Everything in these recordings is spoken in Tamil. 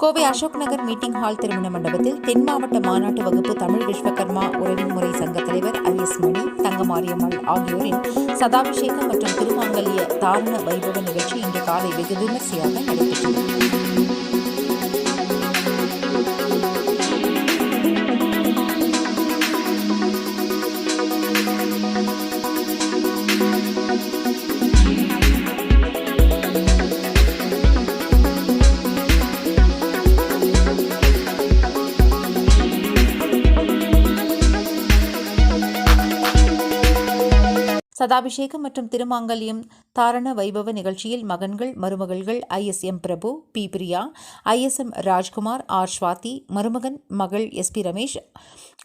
கோவை அசோக் நகர் மீட்டிங் ஹால் திருமண மண்டபத்தில் தென் மாவட்ட மாநாட்டு வகுப்பு தமிழ் விஸ்வகர்மா உறவின்முறை சங்க தலைவர் ஐ எஸ் மணி தங்கமாரியம்மாள் ஆகியோரின் சதாபிஷேகம் மற்றும் திருமாங்கல்ய தாரண வைபவ நிகழ்ச்சி இன்று காலை வெகு விமர்சையாக நடைபெற்றது. சதாபிஷேகம் மற்றும் திருமாங்கல்யம் தாரண வைபவ நிகழ்ச்சியில் மகன்கள் மருமகள்கள் I S M Prabhu P Priya I S M Rajkumar R Swathi மருமகன் மகள் S P Ramesh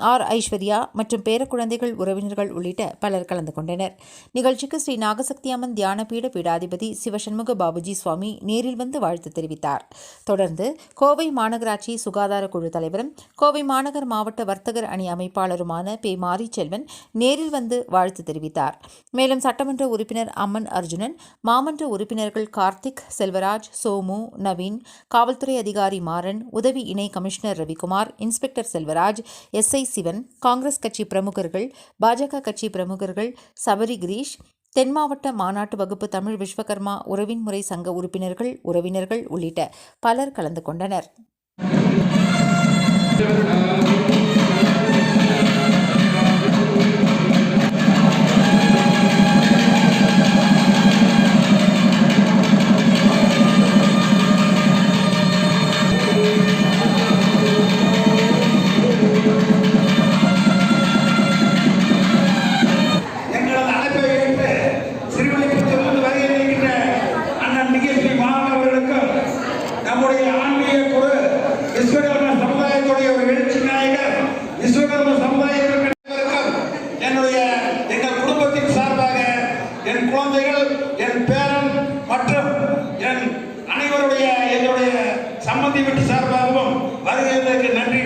R Aishwarya மற்றும் பேரக்குழந்தைகள் உறவினர்கள் உள்ளிட்ட பலர் கலந்து கொண்டனர். நிகழ்ச்சிக்கு ஸ்ரீ நாகசக்தி அம்மன் தியானபீட பீடாதிபதி சிவசண்முக பாபுஜி சுவாமி நேரில் வந்து வாழ்த்து தெரிவித்தார். தொடர்ந்து கோவை மாநகராட்சி சுகாதார குழு தலைவரும் கோவை மாநகர் மாவட்ட வர்த்தகர் அணி அமைப்பாளருமான பே மாரிச்செல்வன் நேரில் வந்து வாழ்த்து தெரிவித்தார். மேலும் சட்டமன்ற உறுப்பினர் அம்மன் அர்ஜுன் அர்ஜுனன் மாமன்ற உறுப்பினர்கள் கார்த்திக் செல்வராஜ் சோமு நவீன் காவல்துறை அதிகாரி மாறன் உதவி இணை commissioner Ravikumar inspector Selvaraj SI Sivan Congress கட்சி பிரமுகர்கள் பாஜக கட்சி பிரமுகர்கள் சபரி கிரீஷ் தென் மாவட்ட மாநாட்டு வகுப்பு தமிழ் விஸ்வகர்மா உறவின் முறை சங்க உறுப்பினர்கள் உறவினர்கள் உள்ளிட்ட பலர் கலந்து கொண்டனர். thank